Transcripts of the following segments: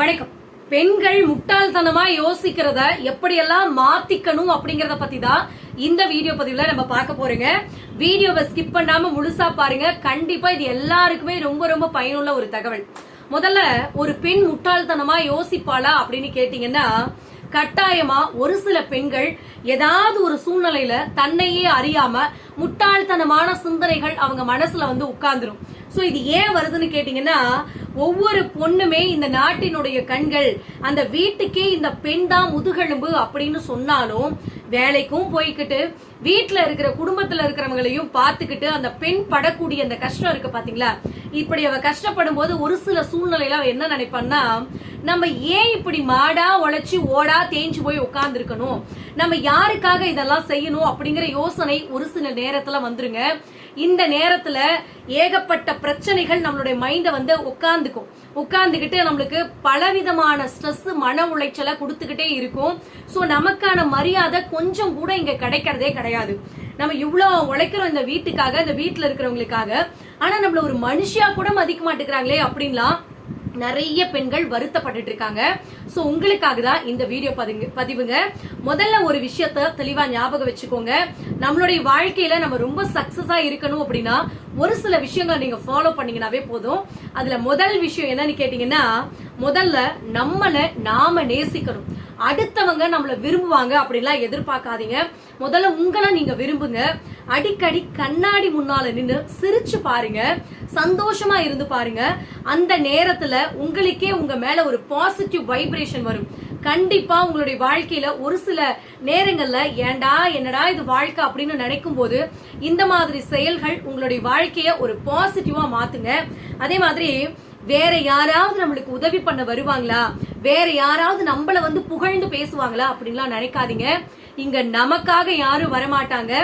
வணக்கம். பெண்கள் முட்டாள்தனமா யோசிக்கிறத எப்படியெல்லாம் மாத்திக்கணும் அப்படிங்கறத பத்தி தான் இந்த வீடியோ பதிவுல நம்ம பார்க்க போறோங்க. வீடியோவை ஸ்கிப் பண்ணாம முழுசா பாருங்க. கண்டிப்பா இது எல்லாருக்குமே ரொம்ப ரொம்ப பயனுள்ள ஒரு தகவல். முதல்ல ஒரு பெண் முட்டாள்தனமா யோசிப்பாளா அப்படின்னு கேட்டீங்கன்னா கட்டாயமா ஒரு சில பெண்கள் ஏதாவது ஒரு சூழ்நிலையில தன்னையே அறியாம முட்டாள்தனமான சிந்தனைகள் அவங்க மனசுல வந்து உட்கார்ந்துரும். ஸோ இது ஏன் வருதுன்னு கேட்டீங்கன்னா ஒவ்வொரு பொண்ணுமே இந்த நாட்டினுடைய கண்கள் அந்த வீட்டுக்கே இந்த பெண் தான் முதுகெலும்பு அப்படின்னு சொன்னாலும் வேலைக்கும் போய்கிட்டு வீட்டில் இருக்கிற குடும்பத்தில் இருக்கிறவங்களையும் பார்த்துக்கிட்டு அந்த பெண் படக்கூடிய அந்த கஷ்டம் இருக்கு பார்த்தீங்களா இப்படி அவ கஷ்டப்படும் போது ஒரு சில சூழ்நிலையில அவ என்ன நினைப்பான்னா நம்ம ஏன் இப்படி மாடா உழைச்சி ஓடா தேஞ்சு போய் உட்காந்துருக்கணும் நம்ம யாருக்காக இதெல்லாம் செய்யணும் அப்படிங்கிற யோசனை ஒரு சில நேரத்தில் வந்துருங்க. இந்த நேரத்துல ஏகப்பட்ட பிரச்சனைகள் நம்மளுடைய மைண்ட வந்து உட்காந்துக்கும் உட்கார்ந்துகிட்டு நம்மளுக்கு பலவிதமான ஸ்ட்ரெஸ் மன உளைச்சலை கொடுத்துக்கிட்டே இருக்கும். ஸோ நமக்கான மரியாதை கொஞ்சம் கூட இங்க கிடைக்கிறதே கிடையாது. நம்ம இவ்வளோ உழைக்கிறோம் இந்த வீட்டுக்காக இந்த வீட்டில் இருக்கிறவங்களுக்காக. ஆனா நம்மள ஒரு மனுஷியா கூட மதிக்க மாட்டேங்கிறாங்களே அப்படின்லாம் நிறைய பெண்கள் வருத்தப்பட்டுட்டு இருக்காங்க சோ உங்களுக்காக தான் இந்த வீடியோ பதிவு பதிவுங்க. முதல்ல ஒரு விஷயத்த தெளிவா ஞாபகம் வச்சுக்கோங்க. நம்மளுடைய வாழ்க்கையில நம்ம ரொம்ப சக்சஸா இருக்கணும் அப்படின்னா ஒரு சில விஷயங்களை நீங்க ஃபாலோ பண்ணீங்கன்னாவே போதும். அதுல முதல் விஷயம் என்னன்னு கேட்டீங்கன்னா முதல்ல நம்மளை நாம நேசிக்கணும். அடுத்தவங்க நம்மள விரும்புவாங்க அப்படிலாம் எதிர்பார்க்காதீங்க. முதல்ல உங்களை நீங்க விரும்புங்க. அடிக்கடி கண்ணாடி முன்னால நின்று சிரிச்சு பாருங்க. சந்தோஷமா இருந்து பாருங்க. அந்த நேரத்துல உங்களுக்கே உங்க மேல ஒரு பாசிட்டிவ் வைப்ரேஷன் வரும். கண்டிப்பா உங்களுடைய வாழ்க்கையில ஒரு சில நேரங்கள்ல ஏன்டா என்னடா இது வாழ்க்கை அப்படின்னு நினைக்கும் போது இந்த மாதிரி செயல்கள் உங்களுடைய வாழ்க்கைய ஒரு பாசிட்டிவா மாத்துங்க. அதே மாதிரி வேற யாராவது நம்மளுக்கு உதவி பண்ண வருவாங்களா? வேற யாராவது நம்மள வந்து புகழ்ந்து பேசுவாங்களா? அப்படின்லாம் நினைக்காதீங்க. இங்க நமக்காக யாரும் வரமாட்டாங்க.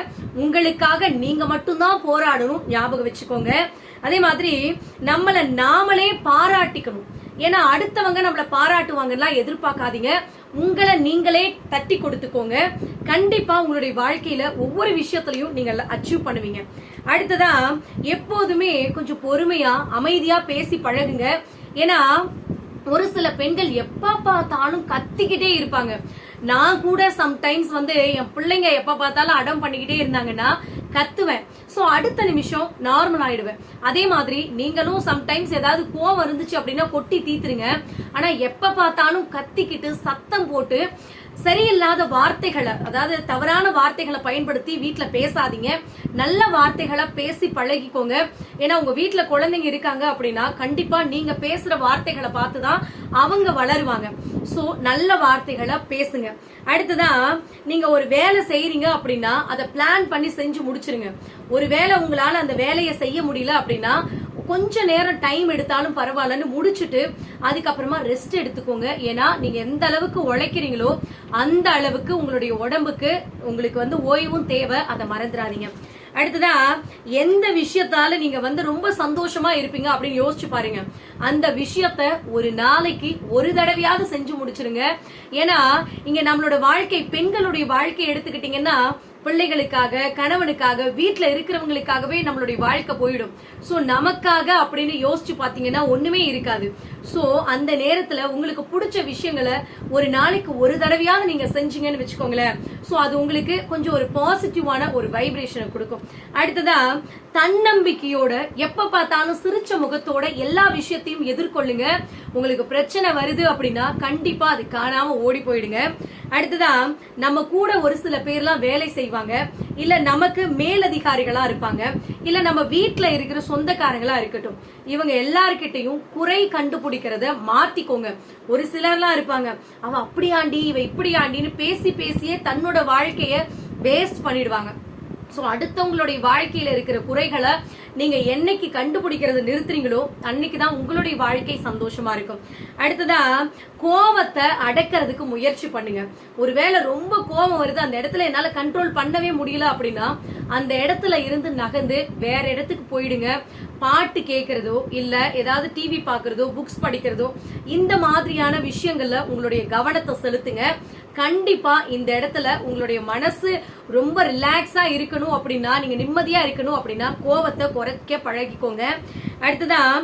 உங்களுக்காக நீங்க மட்டும்தான் போராடணும். ஞாபகம் வச்சுக்கோங்க. அதே மாதிரி நம்மள நாமளே பாராட்டிக்கணும். ஏன்னா அடுத்தவங்க நம்மளை பாராட்டுவாங்கலாம் எதிர்பார்க்காதீங்க. உங்களை நீங்களே தட்டி கொடுத்துக்கோங்க. கண்டிப்பா உங்களுடைய வாழ்க்கையில ஒவ்வொரு விஷயத்திலையும் நீங்க அச்சீவ் பண்ணுவீங்க. அடுத்ததா எப்போதுமே கொஞ்சம் பொறுமையா அமைதியா பேசி பழகுங்க. ஏன்னா ஒரு சில பெண்கள் எப்ப பார்த்தாலும் கத்திக்கிட்டே இருப்பாங்க. நான் கூட சம்டைம்ஸ் வந்து என் பிள்ளைங்க எப்ப பார்த்தாலும் அடம் பண்ணிக்கிட்டே இருந்தாங்கன்னா கத்துவேன். ஸோ அடுத்த நிமிஷம் நார்மல் ஆயிடுவேன். அதே மாதிரி நீங்களும் சம்டைம்ஸ் ஏதாவது கோவம் இருந்துச்சு அப்படின்னா கொட்டி தீத்துருங்க. ஆனா எப்ப பார்த்தாலும் கத்திக்கிட்டு சத்தம் போட்டு சரியில்லாத வார்த்தைகளை அதாவது தவறான வார்த்தைகளை பயன்படுத்தி வீட்டில் பேசாதீங்க. நல்ல வார்த்தைகளை பேசி பழகிக்கோங்க. ஏன்னா உங்க வீட்டில் குழந்தைங்க இருக்காங்க அப்படின்னா கண்டிப்பா நீங்க பேசுற வார்த்தைகளை பார்த்து தான் அவங்க வளருவாங்க. ஸோ நல்ல வார்த்தைகளை பேசுங்க. அடுத்ததான் நீங்க ஒரு வேலை செய்யறீங்க அப்படின்னா அதை பிளான் பண்ணி செஞ்சு முடிச்சிருங்க. ஒருவேளை உங்களால அந்த வேலையை செய்ய முடியல அப்படின்னா கொஞ்ச நேரம் டைம் எடுத்தாலும் பரவாயில்லன்னு முடிச்சுட்டு அதுக்கப்புறமா ரெஸ்ட் எடுத்துக்கோங்க. ஏன்னா நீங்க எந்த அளவுக்கு உழைக்கிறீங்களோ அந்த அளவுக்கு உங்களுடைய உடம்புக்கு உங்களுக்கு வந்து ஓய்வும் தேவை. அதை மறந்துடாதீங்க. அடுத்ததா எந்த விஷயத்தால நீங்க வந்து ரொம்ப சந்தோஷமா இருப்பீங்க அப்படின்னு யோசிச்சு பாருங்க. அந்த விஷயத்த ஒரு நாளைக்கு ஒரு தடவையாவது செஞ்சு முடிச்சிருங்க. ஏன்னா இங்க நம்மளோட வாழ்க்கை பெண்களுடைய வாழ்க்கை எடுத்துக்கிட்டீங்கன்னா பிள்ளைகளுக்காக கணவனுக்காக வீட்ல இருக்கிறவங்களுக்காகவே நம்மளுடைய வாழ்க்கை போயிடும். சோ நமக்காக அப்படின்னு யோசிச்சு பாத்தீங்கன்னா ஒண்ணுமே இருக்காது. ஸோ அந்த நேரத்தில் உங்களுக்கு பிடிச்ச விஷயங்களை ஒரு நாளைக்கு ஒரு தடவையாவது நீங்கள் செஞ்சீங்கன்னு வச்சுக்கோங்களேன். ஸோ அது உங்களுக்கு கொஞ்சம் ஒரு பாசிட்டிவான ஒரு வைப்ரேஷனை கொடுக்கும். அடுத்ததா தன்னம்பிக்கையோட எப்போ பார்த்தாலும் சிரிச்ச முகத்தோட எல்லா விஷயத்தையும் எதிர்கொள்ளுங்க. உங்களுக்கு பிரச்சனை வருது அப்படின்னா கண்டிப்பாக அது காணாமல் ஓடி போயிடுங்க. அடுத்ததா நம்ம கூட ஒரு சில பேர்லாம் வேலை செய்வாங்க. இல்ல நமக்கு மேலதிகாரிகளா இருப்பாங்க. இல்ல நம்ம வீட்டுல இருக்கிற சொந்தக்காரங்களா இருக்கட்டும். இவங்க எல்லார்கிட்டையும் குறை கண்டுபிடிக்கிறத மாத்திக்கோங்க. ஒரு சிலர்லாம் இருப்பாங்க அவ அப்படியாண்டி இவ இப்படியாண்டின்னு பேசி பேசியே தன்னோட வாழ்க்கைய வேஸ்ட் பண்ணிடுவாங்க. சோ அடுத்தவங்களுடைய வாழ்க்கையில இருக்கிற குறைகளை நீங்க என்னைக்கு கண்டுபிடிக்கிறது நிறுத்துறீங்களோ அன்னைக்கு தான் உங்களுடைய வாழ்க்கை சந்தோஷமா இருக்கும். அடுத்ததா கோவத்தை அடக்கிறதுக்கு முயற்சி பண்ணுங்க. ஒருவேளை ரொம்ப கோவம் வருது அந்த இடத்துல என்னால கண்ட்ரோல் பண்ணவே முடியல அப்படின்னா அந்த இடத்துல இருந்து நகர்ந்து வேற இடத்துக்கு போயிடுங்க. பாட்டு கேட்கறதோ இல்ல ஏதாவது டிவி பாக்குறதோ புக்ஸ் படிக்கிறதோ இந்த மாதிரியான விஷயங்கள்ல உங்களுடைய கவனத்தை செலுத்துங்க. கண்டிப்பா இந்த இடத்துல உங்களுடைய மனசு ரொம்ப ரிலாக்ஸா இருக்கணும் அப்படின்னா நீங்க நிம்மதியா இருக்கணும் அப்படின்னா கோவத்தை குறைக்க பழகிக்கோங்க. அடுத்ததான்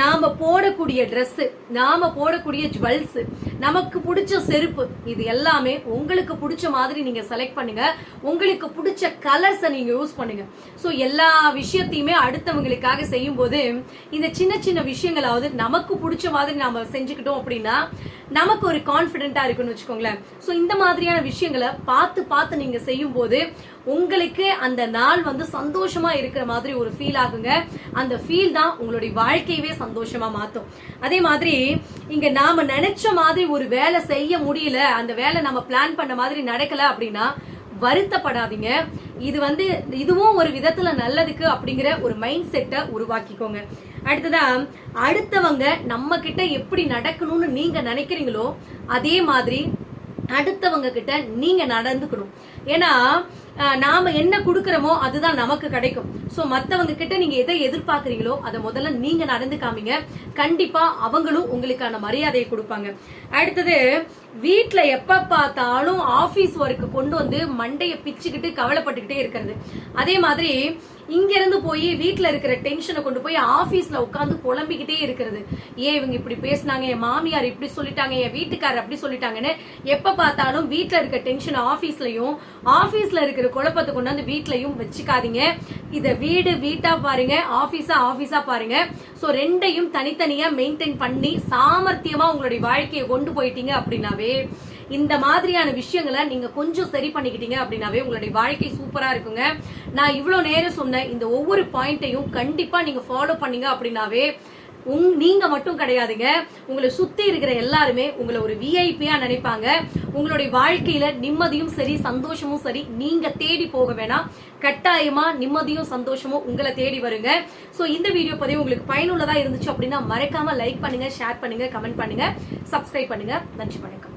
நாம போடக்கூடிய ட்ரெஸ்ஸு நாம போடக்கூடிய ஜுவல்ஸ் நமக்கு பிடிச்ச செருப்பு இது எல்லாமே உங்களுக்கு பிடிச்ச மாதிரி நீங்க செலக்ட் பண்ணுங்க. உங்களுக்கு பிடிச்ச கலர்ஸை நீங்க யூஸ் பண்ணுங்க. ஸோ எல்லா விஷயத்தையுமே அடுத்தவங்களுக்காக செய்யும் போது இந்த சின்ன சின்ன விஷயங்களாவது நமக்கு பிடிச்ச மாதிரி நாம செஞ்சுக்கிட்டோம் அப்படின்னா நமக்கு ஒரு கான்பிடென்ட்டா இருக்குன்னு வச்சுக்கோங்களேன். ஸோ இந்த மாதிரியான விஷயங்களை பார்த்து பார்த்து நீங்க செய்யும் போது உங்களுக்கு அந்த நாள் வந்து சந்தோஷமா இருக்கிற மாதிரி ஒரு ஃபீல் ஆகுங்க. அந்த ஃபீல் தான் உங்களுடைய வாழ்க்கையவே சந்தோஷமா மாத்தும். அதே மாதிரி இங்க நாம நினைச்ச மாதிரி ஒரு வேலை செய்ய முடியல அந்த வேலை நம்ம பிளான் பண்ண மாதிரி நடக்கல அப்படின்னா வருத்தப்படாதீங்க. இது வந்து இதுவும் ஒரு விதத்துல நல்லதுக்கு அப்படிங்கிற ஒரு மைண்ட் செட்டை உருவாக்கிக்கோங்க. அடுத்ததா அடுத்தவங்க நம்ம கிட்ட எப்படி நடக்கணும்னு நீங்க நினைக்கிறீங்களோ அதே மாதிரி அடுத்தவங்க கிட்ட நீங்க நடந்துக்கணும். ஏன்னா நாம என்ன கொடுக்கறோமோ அதுதான் நமக்கு கிடைக்கும். சோ மத்தவங்க கிட்ட நீங்க எதை எதிர்பார்க்கறீங்களோ அதை முதல்ல நீங்க நடந்து காமிங்க. கண்டிப்பா அவங்களும் உங்களுக்கான மரியாதையை கொடுப்பாங்க. அடுத்தது வீட்டுல எப்ப பார்த்தாலும் ஆபீஸ் ஒர்க்கு கொண்டு வந்து மண்டைய பிச்சுக்கிட்டு கவலைப்பட்டுக்கிட்டே இருக்கிறது. அதே மாதிரி இங்க இருந்து போய் வீட்டுல இருக்கிற டென்ஷனை கொண்டு போய் ஆபீஸ்ல உட்காந்து புலம்பிக்கிட்டே இருக்கிறது. ஏன் இவங்க இப்படி பேசுனாங்க? என் மாமியார் இப்படி சொல்லிட்டாங்க? என் வீட்டுக்காரர் அப்படி சொல்லிட்டாங்கன்னு எப்ப பார்த்தாலும் வீட்டுல இருக்க டென்ஷன் ஆபீஸ்லயும் ஆபீஸ்ல இருக்கிற குழப்பத்தை கொண்டாந்து வீட்லயும் வச்சுக்காதீங்க. இத வீடு வீட்டா பாருங்க ஆபீஸா ஆபீஸா பாருங்க. சோ ரெண்டையும் தனித்தனியா மெயின்டைன் பண்ணி சாமர்த்தியமா உங்களுடைய வாழ்க்கையை கொண்டு போயிட்டீங்க அப்படின்னாவே இந்த மாதிரியான விஷயங்களை நீங்க கொஞ்சம் சரி பண்ணிக்கிட்டீங்க அப்படின்னாவே உங்களுடைய வாழ்க்கை சூப்பரா இருக்குங்க. நான் இவ்வளவு நேரம் சொன்ன இந்த ஒவ்வொரு பாயிண்ட்டையும் கண்டிப்பா நீங்க ஃபாலோ பண்ணீங்க அப்படின்னாவே உங் நீங்க மட்டும் கிடையாதுங்க. உங்களை சுத்தி இருக்கிற எல்லாருமே உங்களை ஒரு விஐபியா நினைப்பாங்க. உங்களுடைய வாழ்க்கையில நிம்மதியும் சரி சந்தோஷமும் சரி நீங்க தேடி போக வேணாம். கட்டாயமா நிம்மதியும் சந்தோஷமும் உங்களை தேடி வருங்க. சோ இந்த வீடியோ பதிவு உங்களுக்கு பயனுள்ளதா இருந்துச்சு அப்படின்னா மறக்காம லைக் பண்ணுங்க ஷேர் பண்ணுங்க கமெண்ட் பண்ணுங்க. சப்ஸ்கிரைப் பண்ணுங்க. நன்றி வணக்கம்.